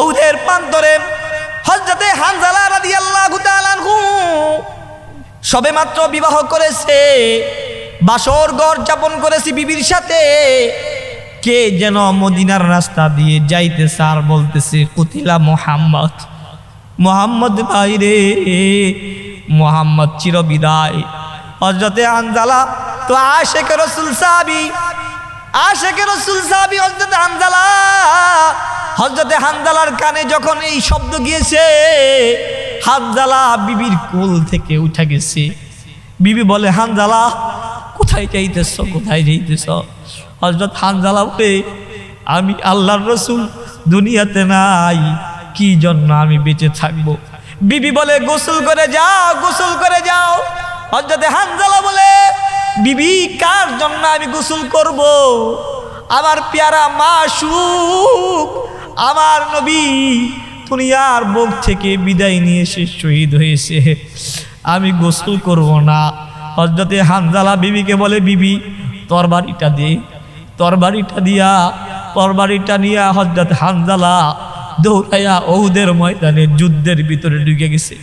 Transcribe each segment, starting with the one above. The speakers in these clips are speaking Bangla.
ঔদের প্রান্তরে হজরতে হানজালা তাআলা আনহু সবে মাত্র বিবাহ করেছে, বাসর ঘর যাপন করেছি বিবির সাথে। কে যেন মদিনার রাস্তা দিয়ে যাইতে আর বলতেছে, কুতিলা মোহাম্মদ মোহাম্মদ ভাই রে, মোহাম্মদ চিরবিদায় হজরতে আনজালা তো আশেখ রসুল সাহাবি আশেখ রসুল সাহাবি হজরতে হানজালা হজরতে হানজালার কানে যখন এই শব্দ গিয়েছে হানজালা বিবির কোল থেকে উঠে গেছে। বিবি বলে হানজালা কোথায় যাইতেছ কোথায় যাইতেছ? হজরত হানজালা বলে, আমি আল্লাহর রসুল, দুনিয়াতে নাই, কি জন্য আমি বেঁচে থাকব? বিবি বলে, গোসল করে যাও, গোসল করে যাও। হজরতে হানজালা বলে, বিবি, কার জন্য আমি গোসল করব? আমার পেয়ারা মাসুক আমার নবী দুনিয়ার বুক থেকে বিদায় নিয়ে সে শহীদ হয়েছে। আমি গোসল করব না। হজরতে হানজালা বিবিকে বলে, বিবি তরবারিটা দে। তরবারিটা দিয়া তরবারিটা নিয়া হজরত হানজালা দৌড়াইয়া ওহুদের ময়দানে যুদ্ধের ভিতরে ঢুকে গেছে।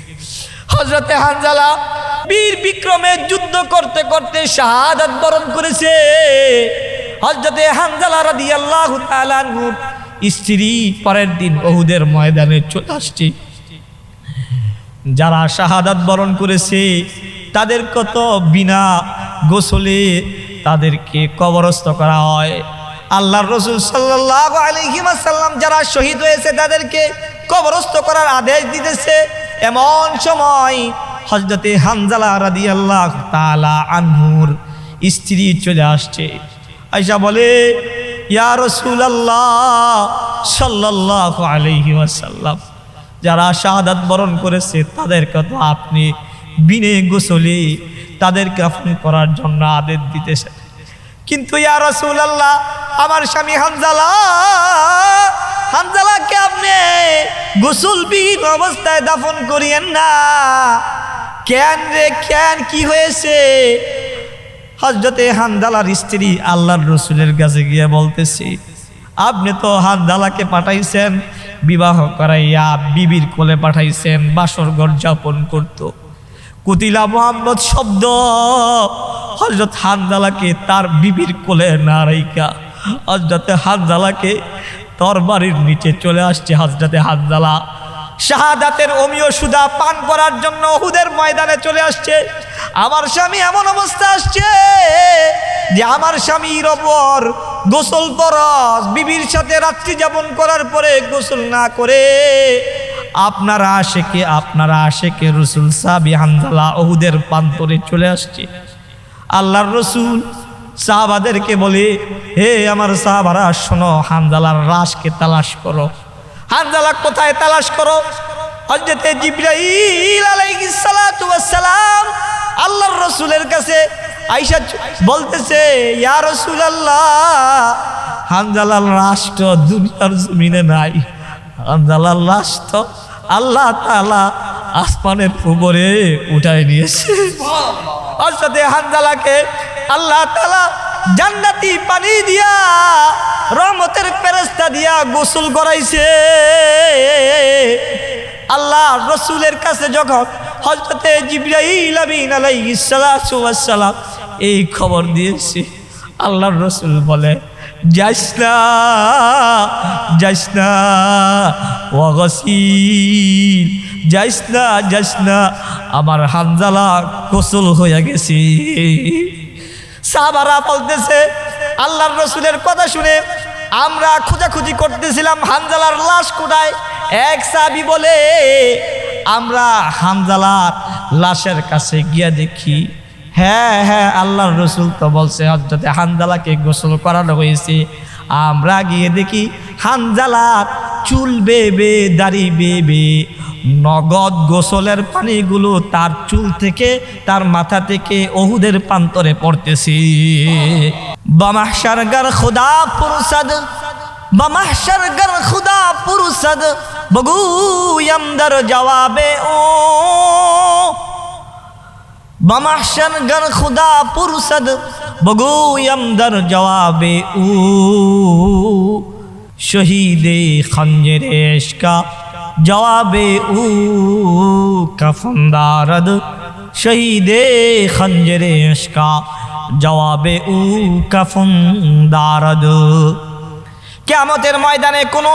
হজরতে হানজালা বীর বিক্রমে যুদ্ধ করতে করতে শাহাদাত বরণ করেছে। হজরতে হানজালা রাদিয়াল্লাহু তাআলা স্ত্রী পরের দিন বহুদের ময়দানে চলে আসছে। যারা শাহাদাত বরণ করেছে, তাদের কত বিনা গোসলে তাদেরকে কবরস্থ করা হয়। আল্লাহর রসুল সাল্লাহ যারা শহীদ হয়েছে, তাদেরকে কবরস্থ করার আদেশ দিতেছে। এমন সময় হজরতে হানজালা রাদি আল্লাহ তালা আনহুর স্ত্রী চলে আসছে। আইসা বলে ইয়া যারা শাহাদাত বরণ করেছে, তাদেরকে তো আপনি বিনে গোসলে, তাদেরকে আপনি করার জন্য আদেশ দিতেছে। কিন্তু ইয়া রাসূলুল্লাহ, আমার স্বামী হানজালা, হানজালাকে আপনি গোসলবিহীন অবস্থায় দাফন করিয়েন না। কেন রে, কেন, কি হয়েছে? হজরতে হানজালার স্ত্রী আল্লাহর রসুলের কাছে গিয়ে বলতেছি, আপনি তো হানজালাকে পাঠাইছেন, বিবাহ করাইয়া বিবির কোলে পাঠাইছেন, বাসর ঘর যাপন করত। কুতিলা মোহাম্মদ শব্দ হজরত হানজালাকে তার বিবির কোলে না রাইকা হজরতে হানজালাকে তরবারির নিচে চলে আসছে হজরতে হানজালা। শাহাদাতের অমীয় সুদা পান করার জন্য ওহুদের ময়দানে চলে আসছে। আমার স্বামী এমন অবস্থা আসছে যে আমার স্বামীর ওপর গোসল ফরজ, বিবির সাথে রাত্রি যাপন করার পরে গোসল না করে আপনারা আশেকে আপনারা আশেকে রসুল সাবি হানজালা ওহুদের প্রান্তরে চলে আসছে। আল্লাহর রসুল সাহাবাদেরকে বলে, হে আমার সাহাবারা, শোনো, হানজালার রাসকে তালাশ করো। হানজালা কোথায় তালাশ করো? হজরতে জিব্রাইল আলাইহিস সালাতু ওয়াস সালাম আল্লাহর রসুলের কাছে আইসা বলতেছে ইয়া রাসূলুল্লাহ হানজালার রাষ্ট্র দুনিয়ার জমিনে নাই। হানজালার রাষ্ট্র আল্লাহ তাআলা আসমানের উপরে উঠায় নিয়েছে। অসাথে হানজালাকে আল্লাহ তালা জান্নাতি পানি দিয়া, রহমতের পেরেস্তা দিয়া গোসল করাইছে। আল্লাহ রসুলের কাছে যখন হজরতে সালাম এই খবর দিয়েছে আল্লাহ রসুল বলে, যাইস না যাইস না যাইস না যাইস না, আমার হানজালা গোসল হয়ে গেছে। সাহাবারা বলতেছে, আল্লাহর রসুলের কথা শুনে আমরা খোঁজাখুঁজি করতেছিলাম হানজালার লাশ কোথায়? এক সাবি বলে, আমরা হানজালার লাশের কাছে গিয়া দেখি। হ্যাঁ হ্যাঁ আল্লাহর রসুল তো বলছে হজরতে হানজালাকে গোসল করানো হয়েছে। আমরা গিয়ে দেখি হানজালার চুল বেবে দাড়ি বেবে নগদ গোসলের পানিগুলো তার চুল থেকে, তার মাথা থেকে অহুদের প্রান্তরে পড়তেছে। বামাহসারগার খুদা পুরুষাদ বামাহসারগার খুদা পুরুষাদ, বগু আমদার জবাবে ও। বামাহসান গর খুদা পুরুষদ, বগু আমদার জবাবে উ শহীদে খঞ্জের এশকা জবাবে উ কফন্দারদ শহীদে খঞ্জের এশকা জবাবে উ কফন্দারদ। কেয়ামতের ময়দানে কোনো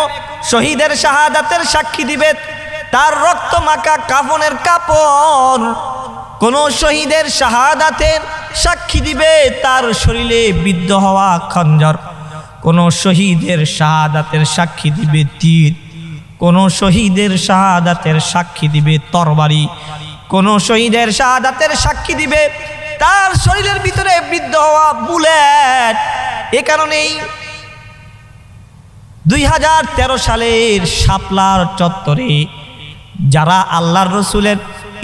শহীদের শাহাদাতের সাক্ষী দিবে তার রক্ত মাখা কাফনের কাপড়। কোনো শহীদের শাহাদাতের সাক্ষী দিবে তার শরীরে বিদ্ধ হওয়া খঞ্জর। কোনো শহীদের শাহাদাতের সাক্ষী দিবে তীর। কোনো শহীদের শাহাদাতের সাক্ষী দিবে তরবারি, কোনো শহীদের শাহাদাতের সাক্ষী দিবে তার শরীরের ভিতরে বৃদ্ধ হওয়া বুলেট। এ কারণেই দুই হাজার তেরো সালের শাপলার চত্বরে যারা আল্লাহর রসুলের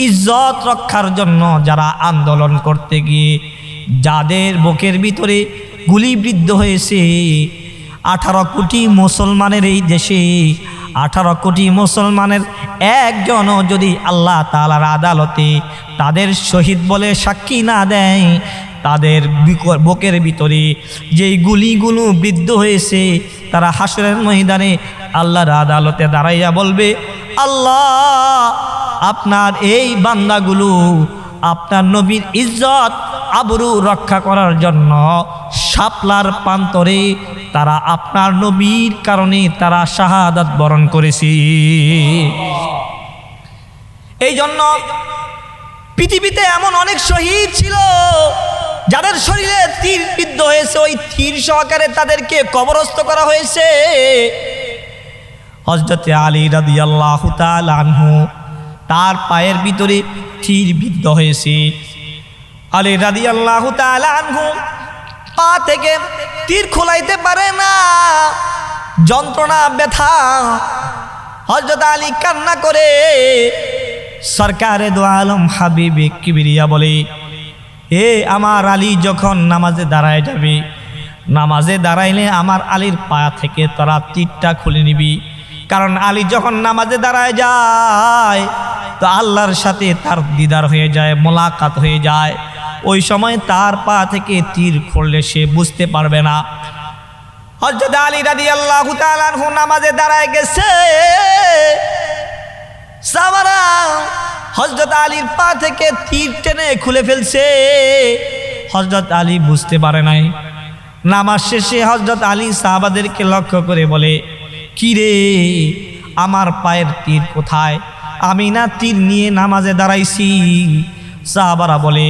ইজ্জত রক্ষার জন্য যারা আন্দোলন করতে গিয়ে যাদের বুকের ভিতরে গুলিবৃদ্ধ হয়েছে, আঠারো কোটি মুসলমানের এই দেশে আঠারো কোটি মুসলমানের একজনও যদি আল্লাহ তালার আদালতে তাদের শহীদ বলে সাক্ষী না দেয়, তাদের বিক- বুকের ভিতরে যেই গুলিগুলো বৃদ্ধ হয়েছে, তারা হাসরের ময়দানে আল্লাহর আদালতে দাঁড়াইয়া বলবে, আল্লাহ, আপনার এই বান্দাগুলো আপনার নবীর ইজ্জত আবরু রক্ষা করার জন্য শাপলার প্রান্তরে তারা আপনার নবীর কারণে তারা শাহাদাত বরণ করেছে। এই জন্য পৃথিবীতে এমন অনেক শহীদ ছিল, যাদের শরীরে তীর বিদ্ধ হয়েছে, ওই তীর সহকারে তাদেরকে কবরস্থ করা হয়েছে। হজরতে আলী রাদি আল্লাহ আনহু তার পায়ের ভিতরে তীর বিদ্ধ হয়েছে। আলী রাদি আল্লাহ আনহু পা থেকে তীর খোলাইতে পারে না। যন্ত্রণা, ব্যথা। হজরত আলী কান্না করে সরকারে দো আলম হাবিবে কিবিরিয়া বলে, এ আমার আলী, যখন নামাজে দাঁড়ায় যাবে, নামাজে দাঁড়াইলে আমার আলীর পা থেকে তোরা তীরটা খুলে নিবি। কারণ আলী যখন নামাজে দাঁড়ায় যায়, তো আল্লাহর সাথে তার দিদার হয়ে যায়, মোলাকাত হয়ে যায়। ওই সময় তার পা থেকে তীর খুললে সে বুঝতে পারবে না। হজরত আলী রাদি আল্লাহ নামাজে দাঁড়ায় গেছে। সাবারা হজরত আলীর পা থেকে তীর টেনে খুলে ফেলছে। হজরত আলী বুঝতে পারে নাই। নামাজ শেষে হজরত আলী সাহাবাদেরকে লক্ষ্য করে বলে, কি রে, আমার পায়ের তীর কোথায়? আমি না তীর নিয়ে নামাজে দাঁড়াইছি। সাহাবারা বলে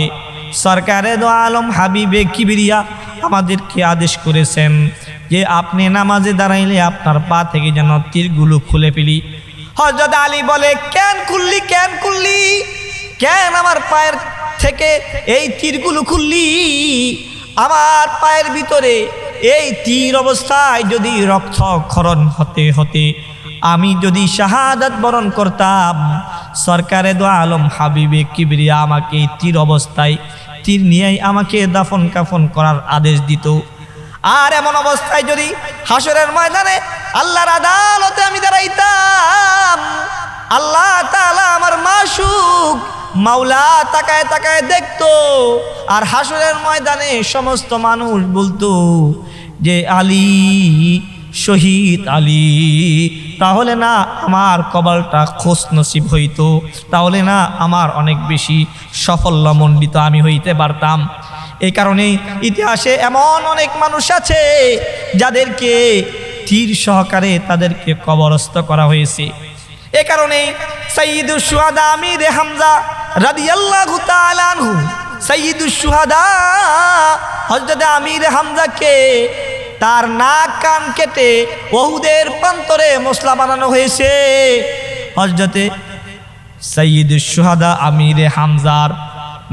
সরকারে দো আলম হাবিবে কিবিরিয়া আমাদেরকে আদেশ করেছেন যে আপনি নামাজে দাঁড়াইলে আপনার পা থেকে যেন তীরগুলো খুলে ফেলি। হজরত আলী বলে, কেন খুললি কেন খুললি? কেন আমার পায়ের থেকে এই তীরগুলো খুললি? আমার পায়ের ভিতরে এই তীর অবস্থায় যদি রক্তক্ষরণ হতে হতে আমি যদি শাহাদাত বরণ করতাম, সরকারে দো আলম হাবিবে কিবরিয়া আমাকে তীর অবস্থায়, তীর নিয়েই আমাকে দাফন কাফন করার আদেশ দিত। আর এমন অবস্থায় যদি হাসরের ময়দানে আল্লাহর আদালতে আমি দাঁড়াইতাম, আল্লাহ তাআলা আমার মাসুক মাওলা তাকায় তাকায় দেখতো। আর হাসরের ময়দানে সমস্ত মানুষ বলতো যে, আলী শহীদ আলী। তাহলে না আমার কপালটা খোঁজ নসিব হইতো। তাহলে না আমার অনেক বেশি সাফল্যমণ্ডিত আমি হইতে পারতাম। এই কারণে ইতিহাসে এমন অনেক মানুষ আছে, যাদেরকে তীর সহকারে তাদেরকে কবরস্থ করা হয়েছে। এ কারণে আমির হামজা রাদিয়াল্লাহু তাআলা আনহু সুহাদা হযরত আমির হামজাকে তার নাক কান কেটে বহুদের প্রান্তরে মশলা বানানো হয়েছে। হজরতে সঈদুল সুহাদা আমিরে হামজার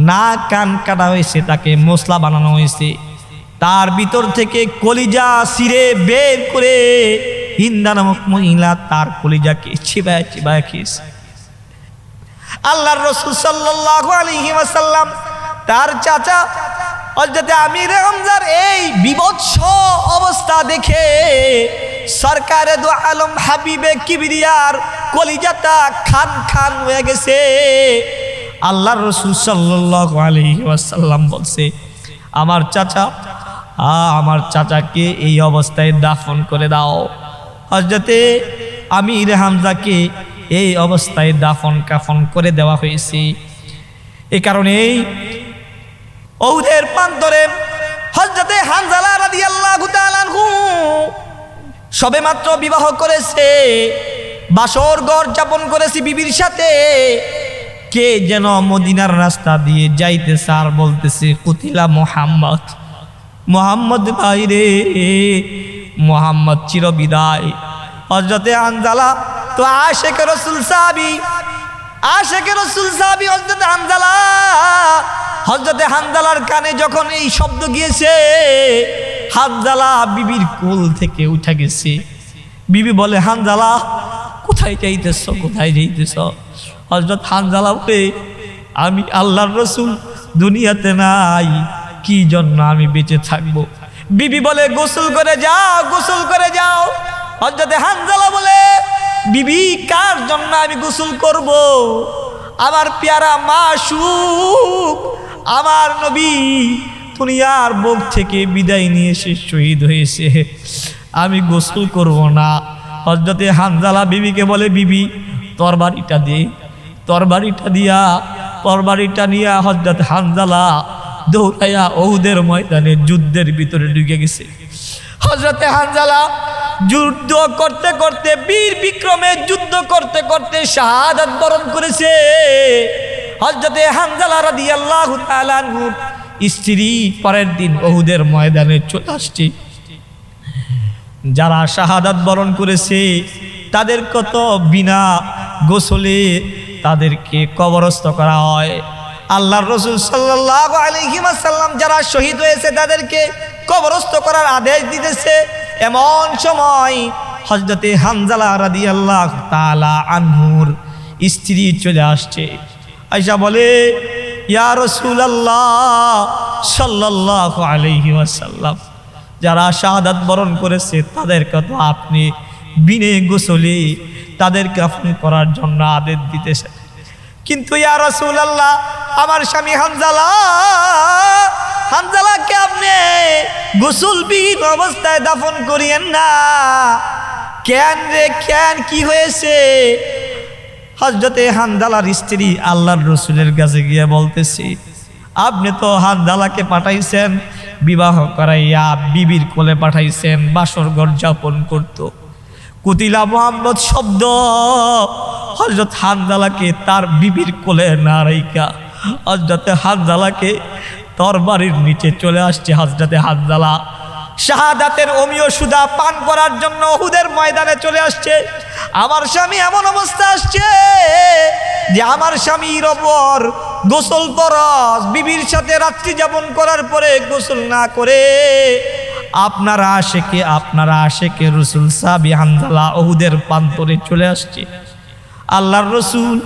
নাক কান কাটা হয়েছে, তাকে মশলা বানানো হয়েছে। তার ভিতর থেকে কলিজা সিরে বের করে হিন্দা নামক মহিলা তার কলিজাকে চিবায় চিবায় খেয়েছে। আল্লাহর রসুল সাল্লাল্লাহু আলাইহি ওয়াসাল্লাম তার চাচা হযরত আমির হামজার এই বিভৎস অবস্থা দেখে সরকারে দু আলম হাবিবে কিবরিয়ার কলিজাটা খান খান হয়ে গেছে। আল্লাহর রসুল ওয়াসাল্লাম বলছে, আমার চাচা আমার চাচাকে এই অবস্থায় দাফন করে দাও। হজরতে আমির হামজাকে এই অবস্থায় দাফন কাফন করে দেওয়া হয়েছে। এ কারণেই ঔদের প্রান্তরে হজরতে হানজালা তাআলা আনহু সবে মাত্র বিবাহ করেছে, বাসর ঘর যাপন করেছি বিবির সাথে। কে যেন মদিনার রাস্তা দিয়ে যাইতে আর বলতেছে, কুতিলা মোহাম্মদ মোহাম্মদ ভাই রে, মোহাম্মদ চিরবিদায় হজরতে আনজালা তো আশেকে রসুল সাহাবি, আশেকে রসুল সাহাবি হজরতে আনজালা হজরতে হানজালার কানে যখন এই শব্দ গিয়েছে, হানজালা বিবির কোল থেকে উঠে গেছে। বিবি বলে, হানজালা, কোথায় যাইতেছ? কোথায় যাইতেছ? হজরত হানজালা বলে, আমি আল্লাহর রসুল, দুনিয়াতে নাই, কি জন্য আমি বেঁচে থাকব? বিবি বলে, গোসল করে যাও, গোসল করে যাও। হজরতে হানজালা বলে, বিবি, কার জন্য আমি গোসল করব? আমার পেয়ারা মাসুক আমার নবী দুনিয়ার বুক থেকে বিদায় নিয়ে সে শহীদ হয়েছে। আমি গোসল করব না। হজরতে হানজালা বিবিকে বলে, বিবি, তরবারিটা দে। তরবারিটা দিয়া, তরবারিটা নিয়ে হজরত হানজালা দৌড়াইয়া ওহুদের ময়দানে যুদ্ধের ভিতরে ঢুকে গেছে। হজরতে হানজালা যুদ্ধ করতে করতে, বীর বিক্রমে যুদ্ধ করতে করতে শাহাদাত বরণ করেছে। হজরতে রাদিয়াল্লাহু তাআলা আনহুর স্ত্রী পরের দিন বহুদের ময়দানে চলে আসছে। যারা শাহাদাত বরণ করেছে, তাদের কত বিনা গোসলে তাদেরকে কবরস্থ করা হয়। আল্লাহর রসুল সাল্লাহ আলহিমাসাল্লাম যারা শহীদ হয়েছে, তাদেরকে কবরস্থ করার আদেশ দিতেছে। এমন সময় হজরতে হানজালা রাদি আল্লাহ তালা আনহুর স্ত্রী চলে আসছে। আইসা বলে যারা শাহাদাত বরণ করেছে তাদের কথা আপনি বিনে গোসলে তাদের কাফন করার জন্য আদেশ দিতেছে কিন্তু ইয়া রাসূলুল্লাহ, আমার স্বামী হানজালা, হানজালাকে আপনি গোসলবিহীন অবস্থায় দাফন করিয়েন না। কেন রে, কেন, কি হয়েছে? হজরতে হানদালার স্ত্রী আল্লাহর রসুলের কাছে গিয়ে বলতেছি, আপনি তো হানজালাকে পাঠাইছেন, বিবাহ করাইয়া বিবির কোলে পাঠাইছেন, বাসর ঘর যাপন করতো। কুতিলা মোহাম্মদ শব্দ হজরত হানজালাকে তার বিবির কোলে না রাইকা হজরতে হানজালাকে তরবারির নিচে চলে আসছে হজরতে হানজালা। শাহাদাতের অমীয় সুদা পান করার জন্য ওহুদের ময়দানে চলে আসছে। আমার স্বামী এমন অবস্থা আসছে যে আমার স্বামীর ওপর গোসল পরস বিবির সাথে রাত্রি যাপন করার পরে গোসল না করে আপনারা আশেকে আপনারা আশেকে রসুল সাবি হানজালা ওহুদের প্রান্তরে চলে আসছে। আল্লাহর রসুল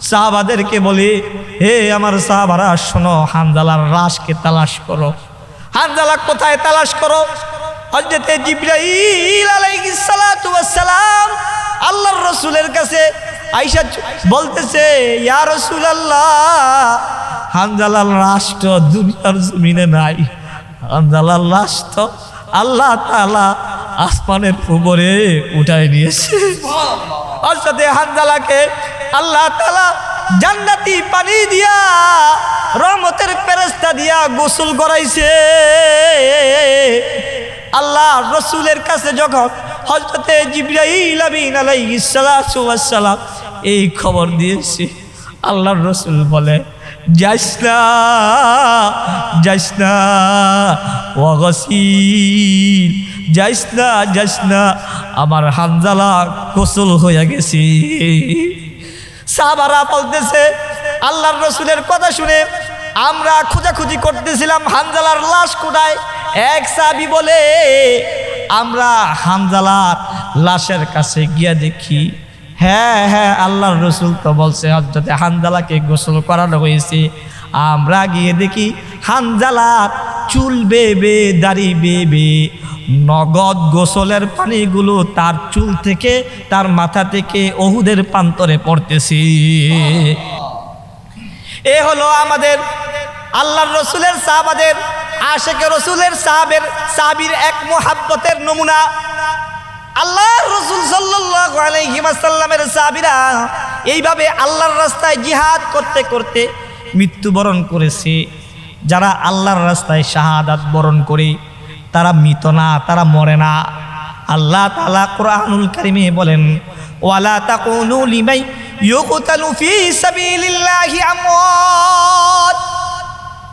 সাহাবাদেরকে বলে, হে আমার সাহাবারা, শোনো, হানজালার রাসকে তালাশ করো। হানজালা কোথায় তালাশ করো? হজরতে জিব্রাইল আলাইহিস সালাতু ওয়াস সালাম আল্লাহর রসুলের কাছে আইসা বলতেছে ইয়া রাসূলুল্লাহ হানজালার রাষ্ট্র দুনিয়ার জমিনে নাই। হানজালার রাষ্ট্র আল্লাহ তাআলা আসমানের উপরে উঠায় নিয়েছে। সাথে হানজালাকে আল্লাহ তাআলা জান্নাতি পানি দিয়া রহমতের পেরেস্তা দিয়া গোসল করাইছে। আল্লাহ রসুলের কাছে যখন হজরতে জিব্রাইল আমিন আলাইহিস সালাতু ওয়াস সালাম এই খবর দিয়েছে, আল্লাহর রসুল বলে আমার হানজালা গোসল হয়ে গেছি। সাহাবারা বলতেছে, আল্লাহর রসুলের কথা শুনে আমরা খোঁজাখুঁজি করতেছিলাম হানজালার লাশ কোথায়? এক সাবি বলে, আমরা হানজালার লাশের কাছে গিয়া দেখি। হ্যাঁ হ্যাঁ আল্লাহর রসুল তো বলছে হজরতে হানজালাকে গোসল করানো হয়েছে। আমরা গিয়ে দেখি হানজালার চুল বেবে দাড়ি বেবে নগদ গোসলের পানিগুলো তার চুল থেকে, তার মাথা থেকে অহুদের প্রান্তরে পড়তেছি। এ হলো আমাদের আল্লাহর রসুলের সাহাবাদের, আশেকে রসুলের সাহাবের, সাহাবির এক মোহাব্বতের নমুনা। আল্লাহ রসুল আলাইহি ওয়াসাল্লামের এইভাবে আল্লাহর রাস্তায় জিহাদ করতে করতে মৃত্যুবরণ করেছে। যারা আল্লাহর রাস্তায় শাহাদাত বরণ করে, তারা মৃত না, তারা মরে না। আল্লাহ তাআলা কোরআনুল কারিমে বলেন, ওয়ালা তাকুনু লিমাই ইউকতালু ফি সাবিলিল্লাহি আমওয়াত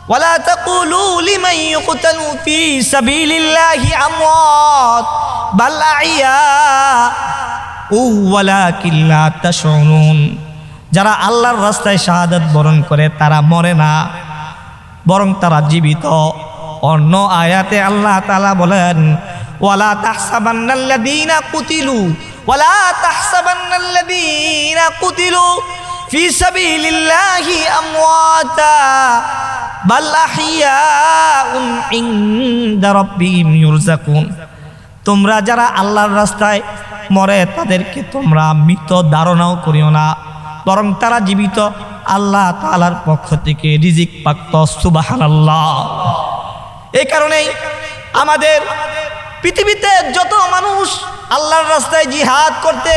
ولا تقولوا لمن يقتل في سبيل الله أموات بل أحياء ولكن لا تشعرون যারা আল্লাহর রাস্তায় শাহাদাত বরণ করে তারা মরে না বরং তারা জীবিত অন্য আয়াতে আল্লাহ তাআলা বলেন ওয়ালা তাহসাবান্নাল্লাযীনা কুতিলু ওয়ালা তাহসাবান্নাল্লাযীনা কুতিলু ফি সাবিলিল্লাহি আমওয়াতা, বাল আহিয়াউন ইনদা রাব্বিহিম ইউরজাকুন। তোমরা যারা আল্লাহর রাস্তায় মরে, তাদেরকে তোমরা মৃত ধারণাও করিও না। বরং তারা জীবিত আল্লাহ তাআলার পক্ষ থেকে রিজিক প্রাপ্ত, সুবহানাল্লাহ। এই কারণেই আমাদের পৃথিবীতে যত মানুষ আল্লাহর রাস্তায় জিহাদ করতে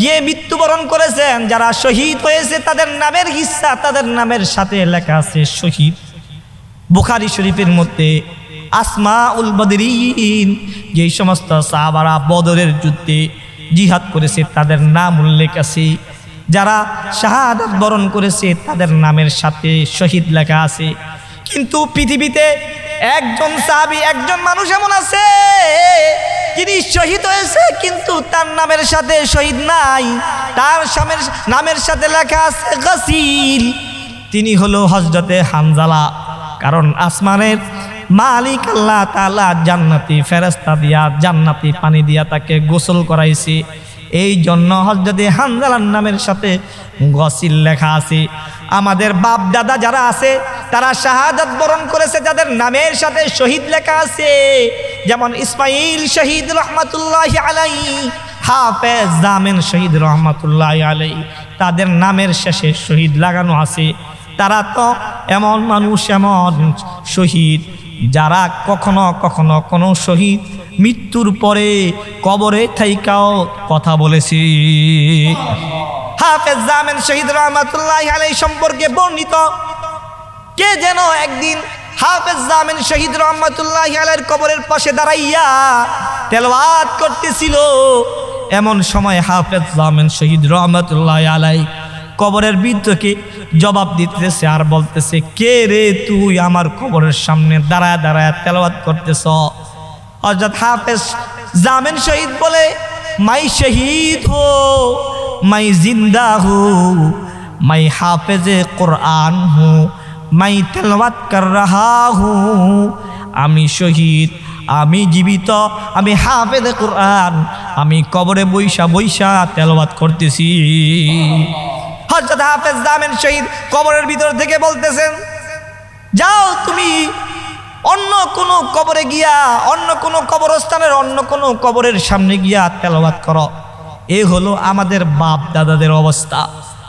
গিয়ে মৃত্যুবরণ করেছেন। যারা শহীদ হয়েছে, তাদের নামের হিস্সা তাদের নামের সাথে লেখা আছে শহীদ। বুখারি শরীফের মধ্যে আসমা উল বদরিন যেই সমস্ত সাহাবারা বদরের যুদ্ধে জিহাদ করেছে, তাদের নাম উল্লেখ আছে। যারা শাহাদাত বরণ করেছে, তাদের নামের সাথে শহীদ লেখা আছে। কিন্তু পৃথিবীতে একজন সাহাবি, একজন মানুষ এমন আছে যিনি শহীদ হয়েছে, কিন্তু তার নামের সাথে শহীদ নাই। তার সামের নামের সাথে লেখা আছে গাসিল। তিনি হলো হজরতে হানজালা। কারণ আসমানের মালিক আল্লাহ তালা জান্নাতি ফেরেস্তা দিয়া জান্নাতি পানি দিয়া তাকে গোসল করাইছি। এই জন্য হজরতে হানজালার নামের সাথে গসিল লেখা আছে। আমাদের বাপ দাদা যারা আছে তারা শাহাদাত বরণ করেছে যাদের নামের সাথে শহীদ লেখা আছে। যেমন ইসমাইল শহীদ রহমাতুল্লাহ আলাই হাফেজ জামেন শহীদ রহমাতুল্লাহ আলাই তাদের নামের শেষে শহীদ লাগানো আছে। তারা তো এমন মানুষ, এমন শহীদ যারা কখনো কখনো কোনো শহীদ মৃত্যুর পরে কবরে থাইকাও কথা বলেছি। হাফেজ জামেন শহীদ রহমাতুল্লাহ আলাই সম্পর্কে বর্ণিত কে যেন একদিন হাফেজ জামিন শহীদ রহমতুল্লাহ আলের কবরের পাশে দাঁড়াইয়া তেলওয়াত করতেছিল। এমন সময় হাফেজ জামিন শহীদ রহমতুল্লাহ আলাই কবরের বৃদ্ধকে জবাব দিতেছে আর বলতেছে, কে রে তুই আমার কবরের সামনে দাঁড়ায় দাঁড়ায় তেলওয়াত করতেছ? হজরত হাফেজ জামিন শহীদ বলে, মাই শহীদ হো, মাই জিন্দা হো, মাই হাফেজে কোরআন হো। মাই হুঁ আমি শহীদ, আমি জীবিত, আমি হাফেজ কোরআন, আমি কবরে বৈশা বৈশা তেলওয়াত করতেছি। হজরত হাফেজ দামেন শহীদ কবরের ভিতর থেকে বলতেছেন, যাও তুমি অন্য কোনো কবরে গিয়া, অন্য কোনো কবরস্থানের, অন্য কোনো কবরের সামনে গিয়া তেলাওয়াত করো। এ হলো আমাদের বাপ দাদাদের অবস্থা।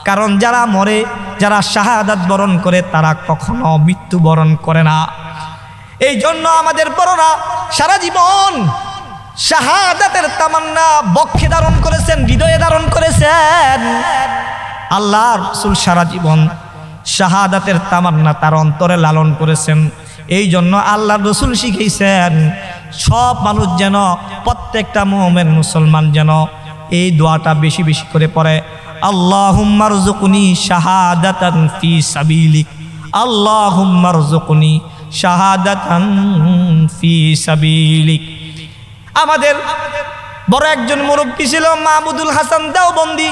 কারণ যারা মরে, যারা শাহাদাত বরণ করে, তারা কখনো মৃত্যুবরণ করে না। এই জন্য আমাদের বড়রা সারা জীবন শাহাদাতের তামান্না, বক্ষে ধারণ করেছেন, হৃদয়ে ধারণ করেছেন। আল্লাহ রসুল সারা জীবন শাহাদাতের তামান্না তার অন্তরে লালন করেছেন। এই জন্য আল্লাহ রসুল শিখেছেন সব মানুষ যেন প্রত্যেকটা মোহামেন মুসলমান যেন এই দোয়াটা বেশি বেশি করে পড়ে। আল্লাহুম্মার জুকুনি শাহাদাতান ফি সাবিলিক। আল্লাহুম্মার জুকুনি শাহাদাতান ফি সাবিলিক। আমাদের বড় একজন মুরব্বী ছিল মাহমুদুল হাসান দেওবন্দি।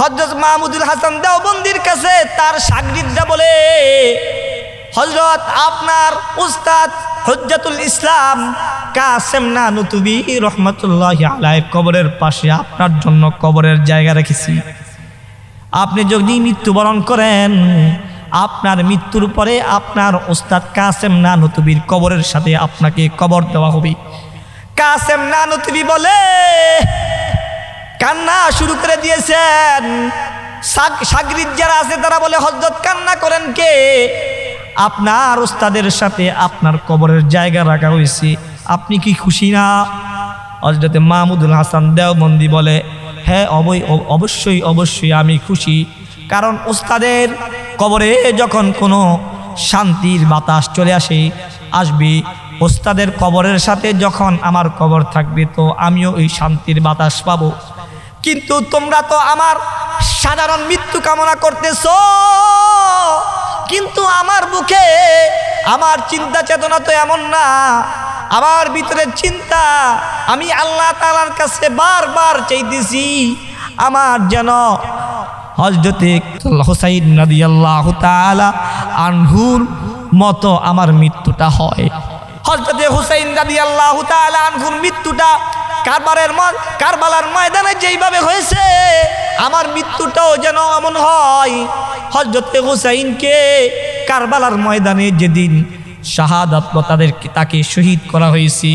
হজরত মাহমুদুল হাসান দেওবন্দির কাছে তার সাগরিদরা বলে হজরত আপনার উস্তাদ হজ্জাতুল ইসলাম কাসেম না নতুবি রহমতুল্লাহ আলাইয়ের কবরের পাশে আপনার জন্য কবরের জায়গা রেখেছি। আপনি যদি মৃত্যুবরণ করেন, আপনার মৃত্যুর পরে আপনার ওস্তাদ কাসেম না নতুবির কবরের সাথে আপনাকে কবর দেওয়া হবে। কাসেম না নতুবি বলে, কান্না শুরু করে দিয়েছেন। সাগ- সাগরিদ যারা আছে তারা বলে হজরত কান্না করেন কে? আপনার ওস্তাদের সাথে আপনার কবরের জায়গা রাখা হয়েছে। আপনি কি খুশি না? হজরতে মাহমুদুল হাসান দেওবন্দি বলে হ্যাঁ অবই অ- অবশ্যই অবশ্যই আমি খুশি। কারণ ওস্তাদের কবরে যখন কোনো শান্তির বাতাস চলে আসে, আসবে, ওস্তাদের কবরের সাথে যখন আমার কবর থাকবে, তো আমিও ওই শান্তির বাতাস পাবো। কিন্তু তোমরা তো আমার সাধারণ মৃত্যু কামনা করতেছ। কিন্তু আমার মুখে আমার চিন্তা চেতনা তো এমন না। আমার ভিতরে চিন্তা আমি আল্লাহ তালার কাছে বারবার চাইতেছি, আমার যেন হজরতে নদী আল্লাহ আনহুর মতো আমার মৃত্যুটা হয়। হুসাইন আল্লাহ মৃত্যুটা কারবারের কারবালার ময়দানে হয়েছে, আমার মৃত্যুটাও যেন এমন হয়। হজরতে হুসাইনকে কারবালার ময়দানে যেদিন শাহাদাত তাদেরকে, তাকে শহীদ করা হয়েছে।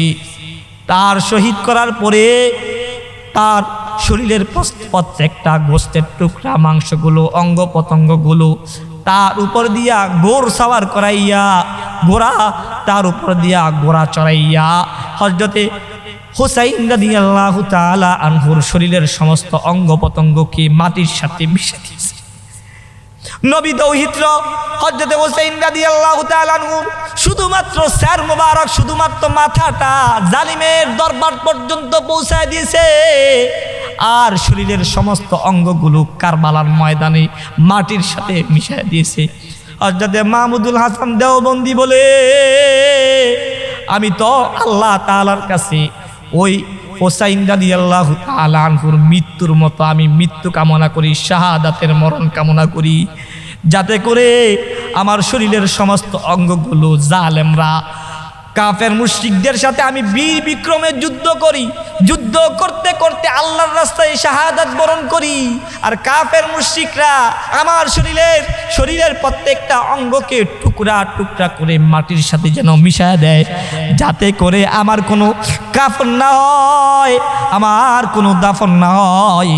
তার শহীদ করার পরে তার শরীরের প্রত্যেকটা গোস্তের টুকরা, মাংসগুলো অঙ্গ প্রত্যঙ্গগুলো তার উপর দিয়া গোর সাওয়ার করাইয়া গোড়া তার উপর দিয়া গোড়া চড়াইয়া হজরতে হুসাইন রাদি আল্লাহ তালা আনহুর শরীরের সমস্ত অঙ্গ প্রত্যঙ্গকে মাটির সাথে মিশে দিয়েছে। নবী দৌহিত্র হজরতে হোসেন রাদি আল্লাহ শুধুমাত্র স্যার মোবারক, শুধুমাত্র মাথাটা জালিমের দরবার পর্যন্ত পৌঁছায় দিয়েছে। আর শরীরের সমস্ত অঙ্গগুলো কারবালার ময়দানে মাটির সাথে মিশিয়ে দিয়েছে। হজরতে মাহমুদুল হাসান দেওবন্দি বলে, আমি তো আল্লাহ তালার কাছে ওই হোসাইন রাদি আল্লাহ আনহুর মৃত্যুর মতো আমি মৃত্যু কামনা করি, শাহাদাতের মরণ কামনা করি। যাতে করে আমার শরীরের সমস্ত অঙ্গগুলো জালেমরা কাফের মুশরিকদের সাথে আমি বীর বিক্রমে যুদ্ধ করি। যুদ্ধ করতে করতে আল্লাহর রাস্তায় শাহাদাত বরণ করি। আর কাফের মুশরিকরা আমার শরীরের শরীরের প্রত্যেকটা অঙ্গকে টুকরা টুকরা করে মাটির সাথে যেন মিশায় দেয়। যাতে করে আমার কোনো কাফন না হয়, আমার কোনো দাফন না হয়,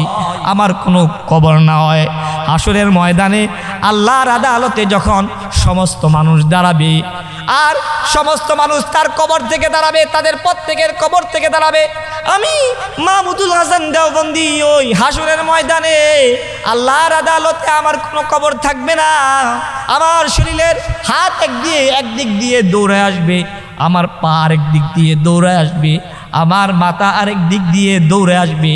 আমার কোনো কবর না হয়। হাসরের ময়দানে আল্লাহর আদালতে যখন সমস্ত মানুষ দাঁড়াবে আর সমস্ত মানুষ তার কবর থেকে দাঁড়াবে, তাদের প্রত্যেকের কবর থেকে দাঁড়াবে। আমি মাহমুদুল হাসান দেওবন্দি ওই হাসুরের ময়দানে। আল্লাহর আদালতে আমার কোনো কবর থাকবে না। আমার শরীরের হাত এক দিয়ে একদিক দিয়ে দৌড়ে আসবে, আমার পা আরেক দিক দিয়ে দৌড়ে আসবে, আমার মাথা আরেক দিক দিয়ে দৌড়ে আসবে।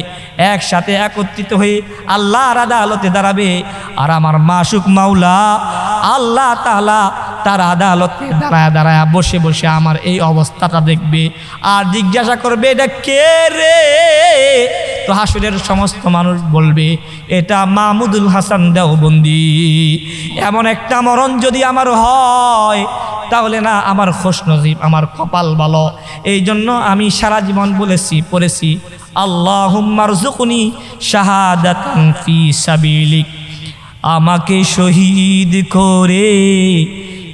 একসাথে একত্রিত হয়ে আল্লাহর আদালতে দাঁড়াবে। আর আমার মাসুক মাওলা, আল্লাহ তালা তার আদালতে দাঁড়ায় দাঁড়ায় বসে বসে আমার এই অবস্থাটা দেখবে আর জিজ্ঞাসা করবে, এটা কে রে? তো হাসুরের সমস্ত মানুষ বলবে, এটা মাহমুদুল হাসান দেওবন্দি। এমন একটা মরণ যদি আমার হয়, তাহলে না আমার খোশ নজিব, আমার কপাল ভালো। এই জন্য আমি সারা জীবন বলেছি, পড়েছি আল্লাহ মারজুকুনি শাহাদাতান ফি সাবিলিক। আমাকে শহীদ করে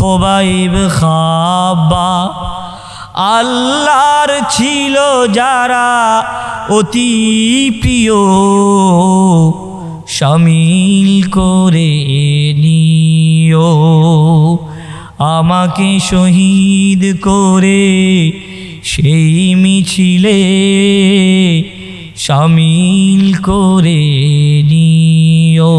খোবাইব খাবা আল্লাহর ছিল যারা অতি প্রিয়, সামিল করে নিও। আমাকে শহীদ করে সেই মিছিলে সামিল করে নিও।